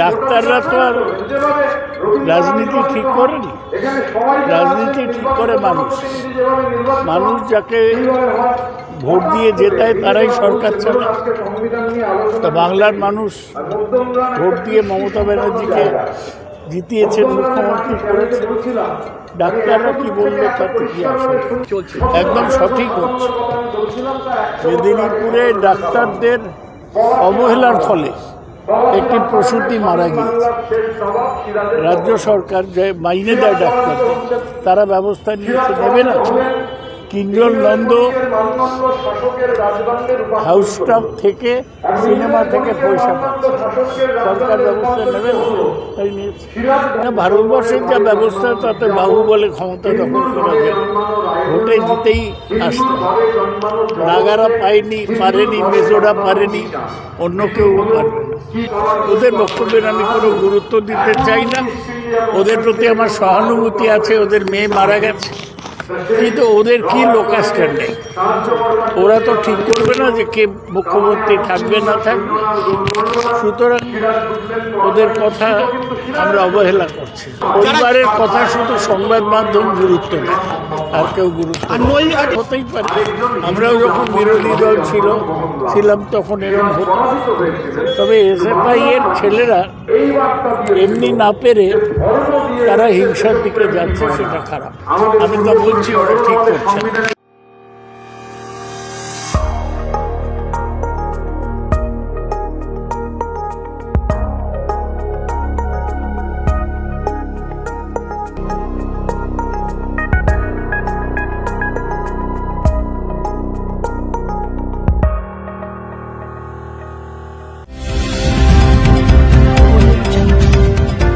ডাক্তাররা তো আর রাজনীতি ঠিক করেনি। রাজনীতি ঠিক করে মানুষ। মানুষ যাকে ভোট দিয়ে জেতায় তারাই সরকার চালায়। তা বাংলার মানুষ ভোট দিয়ে মমতা ব্যানার্জিকে জিতিয়েছেন মুখ্যমন্ত্রী করেছেন। ডাক্তাররা কি বলল তাতে কি আসে একদম সঠিক হচ্ছে মেদিনীপুরে ডাক্তারদের অবহেলার ফলে একটি প্রসূতি মারা গিয়েছে। রাজ্য সরকার যে মাইনে দেয় ডাক্তারদের তারা ব্যবস্থা নিয়েছে নেবে না? কিঞ্জল নন্দ হাউস স্টাফ থেকে সিনেমা থেকে পয়সা সরকার ব্যবস্থা নেবে ভারতবর্ষের যা ব্যবস্থা, তাতে বাহু বলে ক্ষমতা দখল করা যায় ভোটে জিতেই আসতে নাগারা পায়নি, পারেনি মেজোরা পারেনি, অন্য কেউ ওদের বক্তব্যের আমি কোনো গুরুত্ব দিতে চাই না। ওদের প্রতি আমার সহানুভূতি আছে, ওদের মেয়ে মারা গেছে। কিন্তু ওদের কি লোকাস নেই ওরা তো ঠিক করবে না যে কে মুখ্যমন্ত্রী থাকবে না থাকবে সুতরাং ওদের কথা আমরা অবহেলা করছি। পরিবারের কথা শুধু সংবাদ মাধ্যম গুরুত্ব দেয় আর কেউ গুরুত্ব নই আর হতেই পারে। আমরাও যখন বিরোধী দল ছিল ছিলাম তখন এরকম হতো। তবে এসএফআই এর ছেলেরা এমনি না পেরে তারা হিংসার দিকে যাচ্ছে সেটা খারাপ। আমি তো বলছি ওরা ঠিক করছে।